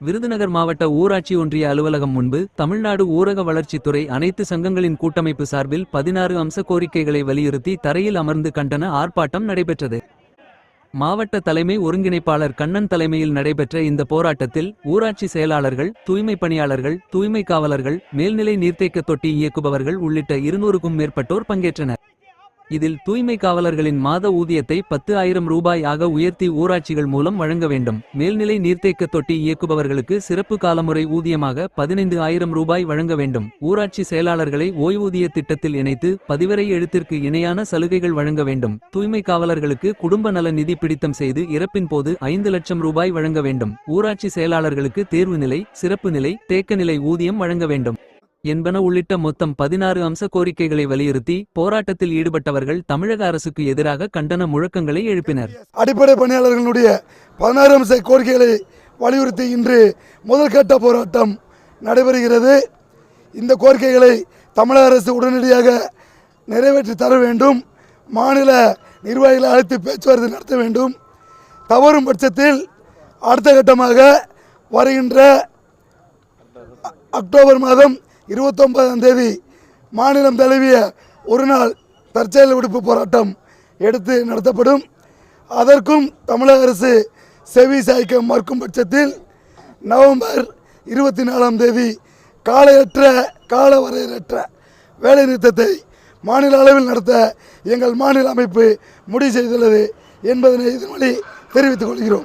விருதுநகர் மாவட்ட ஊராட்சி ஒன்றிய அலுவலகம் முன்பு தமிழ்நாடு ஊரக வளர்ச்சித்துறை அனைத்து சங்கங்களின் கூட்டமைப்பு சார்பில் பதினாறு அம்ச கோரிக்கைகளை வலியுறுத்தி தரையில் அமர்ந்து கண்டன ஆர்ப்பாட்டம் நடைபெற்றது. மாவட்ட தலைமை ஒருங்கிணைப்பாளர் கண்ணன் தலைமையில் நடைபெற்ற இந்த போராட்டத்தில் ஊராட்சி செயலாளர்கள் தூய்மை பணியாளர்கள் தூய்மை காவலர்கள் மேல்நிலை நீர்த்தேக்க தொட்டி இயக்குபவர்கள் உள்ளிட்ட இருநூறுக்கும் மேற்பட்டோர் பங்கேற்றனர். இதில் தூய்மை காவலர்களின் மாத ஊதியத்தை பத்து ஆயிரம் ரூபாய் ஆக உயர்த்தி ஊராட்சிகள் மூலம் வழங்க வேண்டும். மேல்நிலை நீர்த்தேக்க தொட்டி இயக்குபவர்களுக்கு சிறப்பு காலமுறை ஊதியமாக பதினைந்து ஆயிரம் ரூபாய் வழங்க வேண்டும். ஊராட்சி செயலாளர்களை ஓய்வூதிய திட்டத்தில் இணைத்து பதிவரை எழுத்திற்கு இணையான சலுகைகள் வழங்க வேண்டும். தூய்மை காவலர்களுக்கு குடும்ப நல நிதி பிடித்தம் செய்து இறப்பின் போது ஐந்து லட்சம் ரூபாய் வழங்க வேண்டும். ஊராட்சி செயலாளர்களுக்கு தேர்வு நிலை சிறப்பு நிலை தேக்க நிலை ஊதியம் வழங்க வேண்டும். என்பன உள்ளிட்ட மொத்தம் பதினாறு அம்ச கோரிக்கைகளை வலியுறுத்தி போராட்டத்தில் ஈடுபட்டவர்கள் தமிழக அரசுக்கு எதிராக கண்டன முழக்கங்களை எழுப்பினர். அடிப்படை பணியாளர்களுடைய பதினாறு அம்ச கோரிக்கைகளை வலியுறுத்தி இன்று முதல் கட்ட போராட்டம் நடைபெறுகிறது. இந்த கோரிக்கைகளை தமிழக அரசு உடனடியாக நிறைவேற்றி தர வேண்டும். மாநில நிர்வாகிகளை அழைத்து பேச்சுவார்த்தை நடத்த வேண்டும். தவறும் பட்சத்தில் அடுத்த கட்டமாக வருகின்ற அக்டோபர் மாதம் இருபத்தொன்பதாம் தேதி மாநிலம் தழுவிய ஒரு நாள் தற்செயல் விடுப்பு போராட்டம் எடுத்து நடத்தப்படும். அதற்கும் தமிழக அரசு செவி சாய்க்க மறுக்கும் பட்சத்தில் நவம்பர் இருபத்தி நாலாம் தேதி காலையற்ற கால வேலைநிறுத்தத்தை மாநில அளவில் நடத்த எங்கள் மாநில அமைப்பு முடிவு செய்துள்ளது என்பதனை இதன் வழி தெரிவித்துக் கொள்கிறோம்.